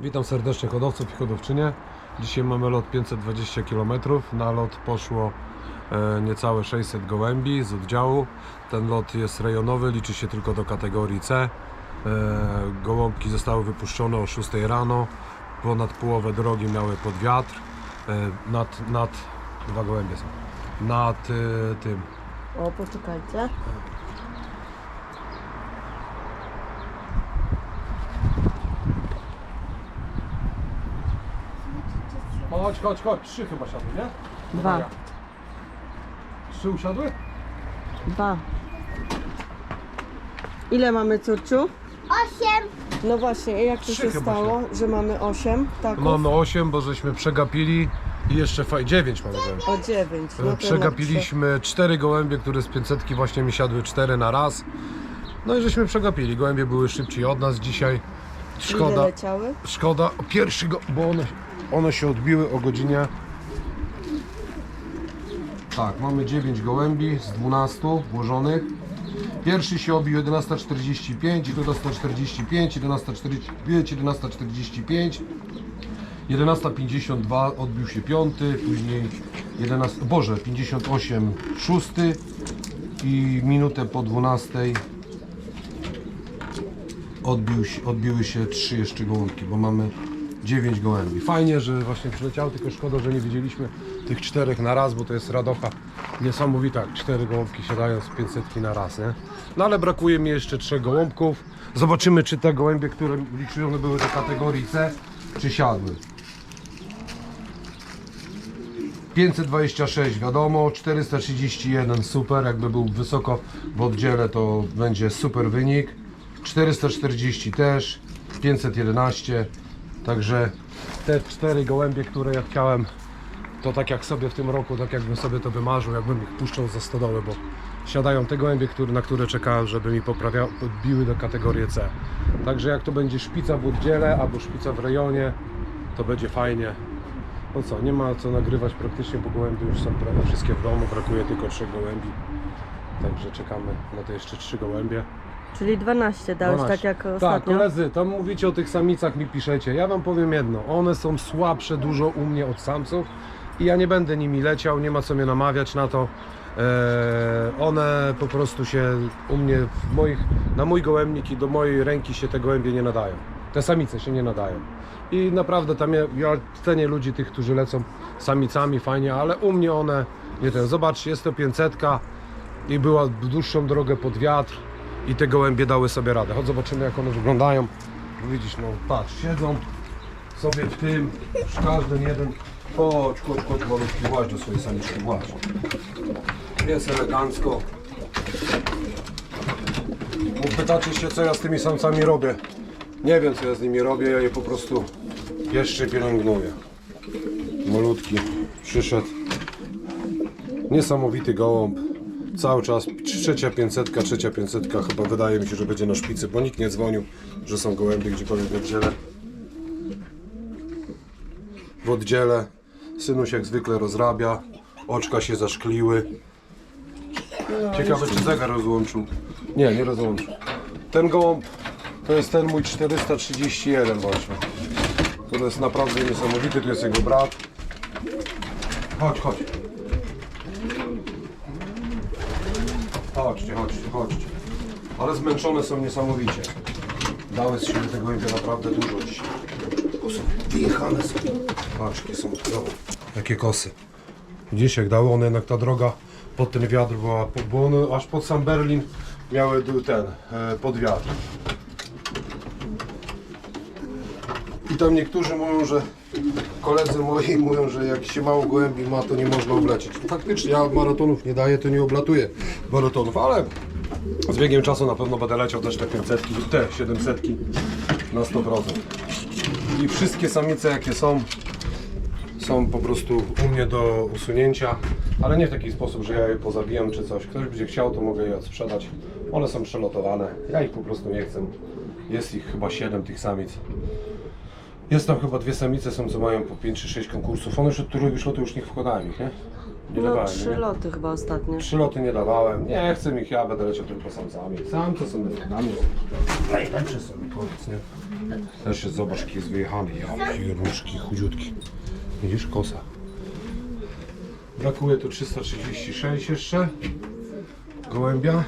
Witam serdecznie hodowców i hodowczynie. Dzisiaj mamy lot 520 km. Na lot poszło e, niecałe 600 gołębi z oddziału. Ten lot jest rejonowy, liczy się tylko do kategorii C. E, gołąbki zostały wypuszczone o 6 rano. Ponad połowę drogi miały pod wiatr. E, nad, nad, dwa gołębie są. Nad tym, O, poczekajcie. Chodź, chodź, chodź. Trzy chyba siadły, nie? Dwa. Dobra. Trzy usiadły? Dwa. Ile mamy córciu? Osiem. No właśnie, jak to Trzy się chyba stało, że mamy osiem taków? Mamy 8, bo żeśmy przegapili i jeszcze faj... 9 mamy gołębi. O dziewięć. No to jednak Przegapiliśmy cztery gołębie, które z 500 właśnie mi siadły cztery na raz. No i żeśmy przegapili. Gołębie były szybciej od nas dzisiaj. Szkoda, leciały? szkoda. Pierwszy go, bo one, one się odbiły o godzinie. Tak, mamy 9 gołębi z 12 włożonych. Pierwszy się obił 11.45, 11.45, 11.45, 11.45. 11.52 odbił się piąty, później 11, Boże, 58 szósty i minutę po 12 odbił odbiły się trzy jeszcze gołąbki, bo mamy 9 gołębi. Fajnie, że właśnie przyleciało, tylko szkoda, że nie widzieliśmy tych czterech na raz, bo to jest radocha niesamowita, cztery gołąbki siadają z 500 na raz, nie? No ale brakuje mi jeszcze trzech gołąbków. Zobaczymy, czy te gołębie, które liczone były do kategorii C, czy siadły. 526 wiadomo, 431 super, jakby był wysoko w oddziele to będzie super wynik. 440 też, 511, także te cztery gołębie, które ja chciałem, to tak jak sobie w tym roku, tak jakbym sobie to wymarzył, jakbym ich puszczał za stodoły, bo siadają te gołębie, które, na które czekałem, żeby mi poprawia, podbiły do kategorii C. Także jak to będzie szpica w oddziele albo szpica w rejonie, to będzie fajnie. No co, nie ma co nagrywać praktycznie, bo gołębie już są prawie wszystkie w domu, brakuje tylko trzech gołębi. Także czekamy na te jeszcze trzy gołębie. Czyli 12 dałeś, 12. tak jak Tak, ostatnio. koledzy, tam mówicie o tych samicach, mi piszecie. Ja wam powiem jedno, one są słabsze dużo u mnie od samców i ja nie będę nimi leciał, nie ma co mnie namawiać na to. Eee, one po prostu się u mnie, w moich, na mój gołębnik i do mojej ręki się te gołębie nie nadają. Te samice się nie nadają. I naprawdę tam ja, ja cenię ludzi tych, którzy lecą samicami, fajnie, ale u mnie one nie ten. Zobaczcie, jest to 500 i była dłuższą drogę pod wiatr i te gołębie dały sobie radę. Chodź zobaczymy jak one wyglądają. Bo Widzisz, no patrz, siedzą sobie w tym, każdy jeden. Chodź, chodź, chodź, malutki, właź do swojej samiczki, właź. Jest elegancko. Bo pytacie się, co ja z tymi samcami robię. Nie wiem, co ja z nimi robię, ja je po prostu jeszcze pielęgnuję. Malutki przyszedł. Niesamowity gołąb. Cały czas trzecia pięćsetka, trzecia pięćsetka chyba wydaje mi się, że będzie na szpicy, bo nikt nie dzwonił, że są gołębie gdziekolwiek w oddziele. W oddziele synuś jak zwykle rozrabia, oczka się zaszkliły. Ciekawe czy zegar rozłączył. Nie, nie rozłączył. Ten gołąb to jest ten mój 431 właśnie. To jest naprawdę niesamowity, tu jest jego brat. Chodź, chodź. Chodźcie, chodźcie, chodźcie. Ale zmęczone są niesamowicie. Dały z siebie tego gołębia naprawdę dużo dzisiaj. Bo są wyjechane są. Patrz, jakie są. Jakie kosy. Widzisz, jak dały one jednak ta droga pod ten wiatr była, bo one aż pod sam Berlin miały ten, e, pod wiatr. I tam niektórzy mówią, że koledzy moi mówią, że jak się mało gołębi ma, to nie można oblecieć. Faktycznie, ja maratonów nie daję, to nie oblatuję maratonów, ale z biegiem czasu na pewno będę leciał też te 500, te 700 na 100%. I wszystkie samice jakie są, są po prostu u mnie do usunięcia, ale nie w taki sposób, że ja je pozabijam czy coś. Ktoś będzie chciał, to mogę je odsprzedać. One są przelotowane, ja ich po prostu nie chcę. Jest ich chyba 7 tych samic. Jest tam chyba dwie samice są, co mają po 5 czy 6 konkursów. One już od któregoś lotu już nie wkładałem ich, nie? Nie No dawałem, trzy nie? loty chyba ostatnio. Trzy loty nie dawałem. Nie chcę ich, ja będę leciał tylko samcami. Samce są defektami. Najlepsze są, powiedz, nie? Też jest, zobacz, jaki jest wyjechany. Ja piernuszki, chudziutki. Widzisz, kosa. Brakuje tu 336 jeszcze. Gołębia.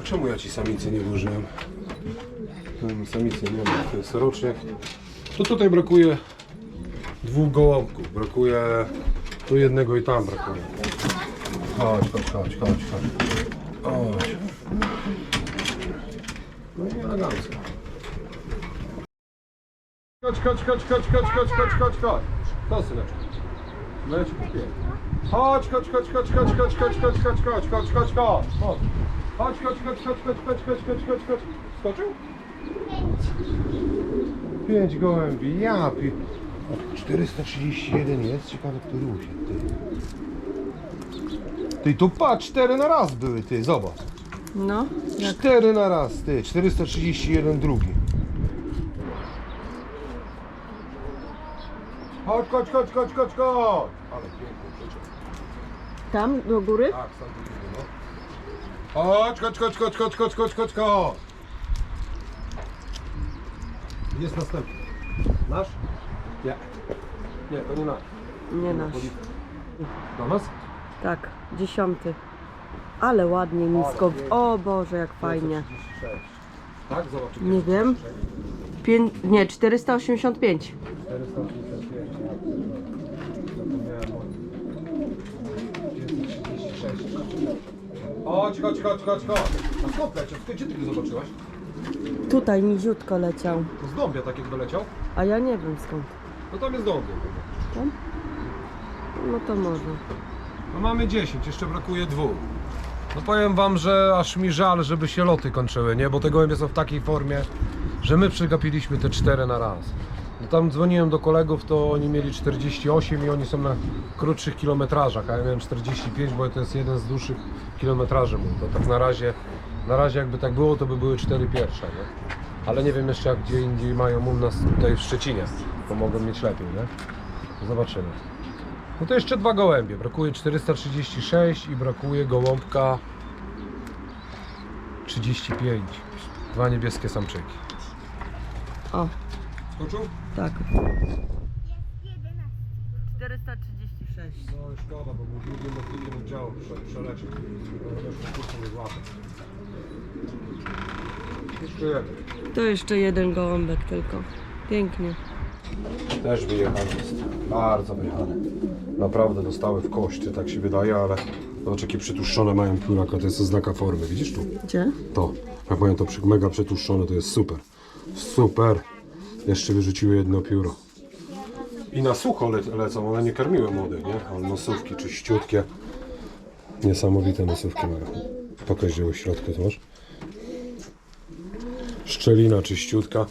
A czemu ja ci samicy nie włożyłem? Hmm, Samicy nie ma, to jest roczniak. To tutaj brakuje dwóch gołąbków. Brakuje tu jednego i tam brakuje. Chodź, chodź, chodź, chodź, chodź. Chodź. No i elegancko. Chodź, chodź, chodź, chodź, chodź, chodź, chodź, chodź, chodź. To syneczku. No ja ci kupię. Chodź, chodź, chodź, chodź, chodź, chodź, chodź, chodź, chodź, chodź, chodź, chodź, chodź. Chodź, chodź, chodź, chodź, chodź, chodź, chodź, chodź, chodź, chodź. Skoczył? Pięć gołębi, ja pi... O, 431 jest, ciekawe który usiadł, ty. Ty, tu patrz, cztery na raz były, ty, zobacz. No, jak Cztery na raz, ty, 431 drugi. Chodź, chodź, chodź, chodź, chodź, chodź! Ale piękny tam do góry? Tak, sam tu no. Chodź, chodź, chodź, chodź, chodź, chodź, chodź, chodź, chodź! Jest następny. Nasz? Nie. Nie, to nie nasz. Nie nasz. Do nas? Tak, dziesiąty. Ale ładnie, nisko. O Boże, jak fajnie. 536. Tak? Zobacz. Nie wiem. Pię... Nie, 485. 485. Zapomniałem o nim. 536. Chodź, chodź, chodź, chodź, chodź. A skąd leciał? Ty, Gdzie ty go zobaczyłaś? Tutaj niziutko leciał. To z Dąbia tak jakby leciał? A ja nie wiem skąd. No tam jest Dąbia. No to może. No mamy 10, jeszcze brakuje dwóch. No powiem wam, że aż mi żal, żeby się loty kończyły, nie? Bo te gołębie są w takiej formie, że my przegapiliśmy te cztery na raz. No tam dzwoniłem do kolegów, to oni mieli 48 i oni są na krótszych kilometrażach, a ja miałem 45, bo to jest jeden z dłuższych kilometraży mój. To tak na razie, na razie jakby tak było, to by były cztery pierwsze, nie? Ale nie wiem jeszcze jak gdzie indziej mają u nas tutaj w Szczecinie, bo mogą mieć lepiej, nie? Zobaczymy. No to jeszcze dwa gołębie. Brakuje 436 i brakuje gołąbka 35. Dwa niebieskie samczyki. O, Skoczył? tak. 436. No szkoda, bo był drugim motykiem oddziału prze, przeleciał. Zresztą kurczę nie złapał. Jeszcze jeden. To jeszcze jeden gołąbek tylko. Pięknie. Też wyjechany jest. Bardzo wyjechany. Naprawdę dostały w kości, tak się wydaje, ale zobacz jakie przytłuszczone mają pióraka, to jest oznaka formy, widzisz tu? Gdzie? To, jak mają to przy- mega przetłuszczone, to jest super. Super. Jeszcze wyrzuciły jedno pióro. I na sucho le lecą, one nie karmiły młodych, nie? Ale nosówki czyściutkie. Niesamowite nosówki mają. Pokaż gdzie w środku to masz. Szczelina czyściutka.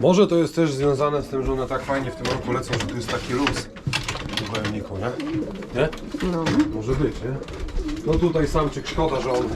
Może to jest też związane z tym, że one tak fajnie w tym roku lecą, że tu jest taki luz w pojemniku, nie? Nie? No. Może być, nie? No tutaj samczyk szkoda, że on,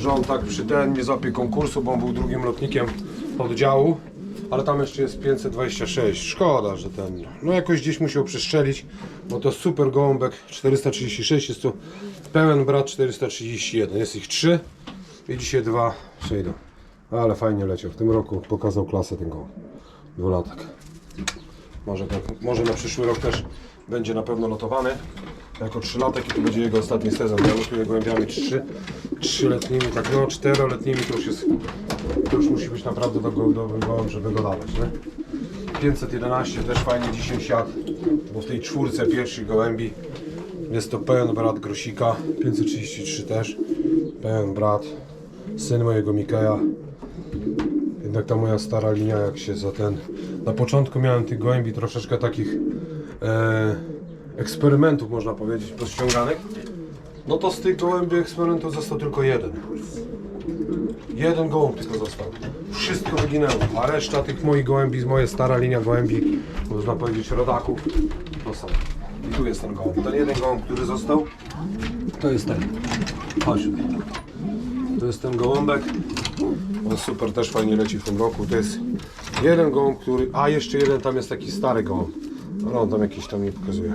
że on tak przy ten nie złapie konkursu, bo on był drugim lotnikiem oddziału. Ale tam jeszcze jest 526. Szkoda, że ten. No jakoś gdzieś musiał przeszczelić, bo to super gołąbek 436 jest to pełen brat 431. Jest ich 3 i dzisiaj dwa przejdą. Ale fajnie leciał. W tym roku pokazał klasę ten gołąb. Dwulatek. Może, tak, może na przyszły rok też będzie na pewno lotowany. Jako trzylatek i to będzie jego ostatni sezon. Ja lotuję gołębiami trzy, trzyletnimi, tak no czteroletnimi to już jest, to już musi być naprawdę dobry, dobry gołąb, żeby go dawać, nie? 511 też fajnie dzisiaj siadł, bo w tej czwórce pierwszych gołębi jest to pełen brat Grosika, 533 też, pełen brat, syn mojego Mikeja, jednak ta moja stara linia, jak się za ten. Na początku miałem tych gołębi troszeczkę takich e, eksperymentów, można powiedzieć, pościąganych. No to z tych gołębi eksperymentów został tylko jeden. Jeden gołąb tylko został. Wszystko wyginęło, a reszta tych moich gołębi, z stara linia gołębi, można powiedzieć rodaków, są. I tu jest ten gołąb. Ten jeden gołąb, który został, to jest ten. Chodź. To jest ten gołąbek. On super też fajnie leci w tym roku. To jest jeden gołąb, który. A jeszcze jeden tam jest taki stary gołąb. Ale on tam jakiś tam nie pokazuje.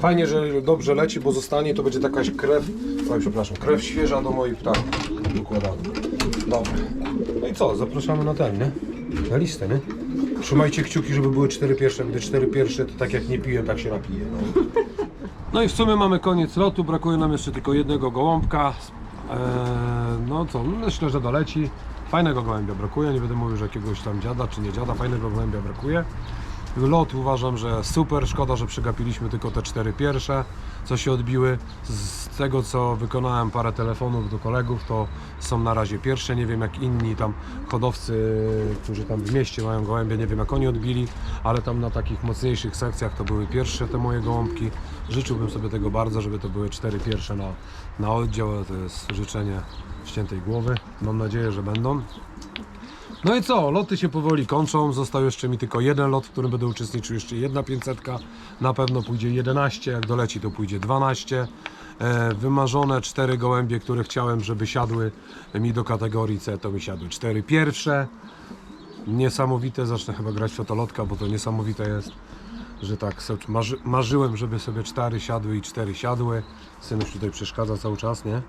Fajnie, że dobrze leci, bo zostanie to będzie takaś krew. Oj, przepraszam, krew świeża do moich ptaków układana. Dobra. No i co, zapraszamy na ten, nie? Na listę, nie? Trzymajcie kciuki, żeby były cztery pierwsze. Gdy cztery pierwsze, to tak jak nie piję, tak się napiję. No. no i w sumie mamy koniec lotu, brakuje nam jeszcze tylko jednego gołąbka. Eee, no co, myślę, że doleci. Fajnego gołębia brakuje, nie będę mówił, że jakiegoś tam dziada czy nie dziada, fajnego gołębia brakuje. Lot uważam, że super, szkoda, że przegapiliśmy tylko te cztery pierwsze, co się odbiły. Z tego co wykonałem parę telefonów do kolegów, to są na razie pierwsze, nie wiem jak inni tam hodowcy, którzy tam w mieście mają gołębie, nie wiem jak oni odbili, ale tam na takich mocniejszych sekcjach to były pierwsze te moje gołąbki. Życzyłbym sobie tego bardzo, żeby to były cztery pierwsze na, na oddział, to jest życzenie ściętej głowy. Mam nadzieję, że będą. No i co, loty się powoli kończą. Został jeszcze mi tylko jeden lot, w którym będę uczestniczył. Jeszcze jedna 500. Na pewno pójdzie 11, jak doleci to pójdzie 12. E, wymarzone cztery gołębie, które chciałem, żeby siadły mi do kategorii C, to mi siadły cztery pierwsze. Niesamowite, zacznę chyba grać w fotolotka, bo to niesamowite jest, że tak marzy, marzyłem, żeby sobie cztery siadły i cztery siadły. Synuś tutaj przeszkadza cały czas, nie?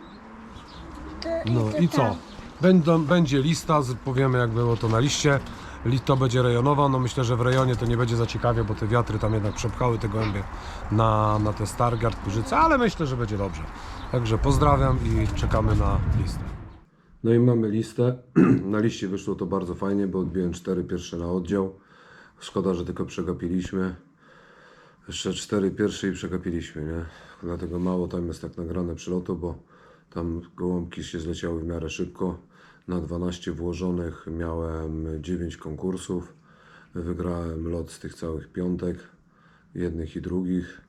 No i co? Będą, będzie lista, powiemy jak było to na liście. Li- To będzie rejonowa, no myślę, że w rejonie to nie będzie za ciekawie, bo te wiatry tam jednak przepchały te gołębie na, na te Stargard, Pyrzyce, ale myślę, że będzie dobrze. Także pozdrawiam i czekamy na listę. No i mamy listę. Na liście wyszło to bardzo fajnie, bo odbiłem cztery pierwsze na oddział. Szkoda, że tylko przegapiliśmy. Jeszcze cztery pierwsze i przegapiliśmy, nie? Dlatego mało tam jest tak nagrane przylotu, bo tam gołąbki się zleciały w miarę szybko. Na 12 włożonych miałem 9 konkursów. Wygrałem lot z tych całych piątek, jednych i drugich.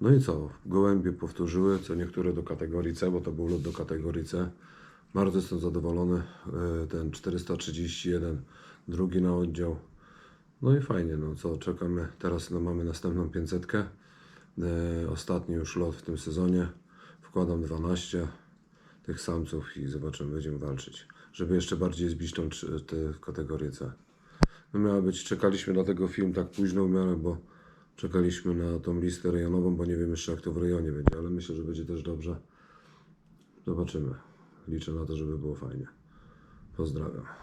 No i co? Gołębie powtórzyły, co niektóre do kategorii C, bo to był lot do kategorii C. Bardzo jestem zadowolony. E, Ten 431, drugi na oddział. No i fajnie, no co, czekamy. Teraz no, mamy następną 500. E, ostatni już lot w tym sezonie. Wkładam 12 tych samców i zobaczymy, będziemy walczyć. Żeby jeszcze bardziej zbić tą tę kategorię C. No miała być, czekaliśmy na tego film tak późno w miarę, bo czekaliśmy na tą listę rejonową, bo nie wiem jeszcze jak to w rejonie będzie, ale myślę, że będzie też dobrze. Zobaczymy. Liczę na to, żeby było fajnie. Pozdrawiam.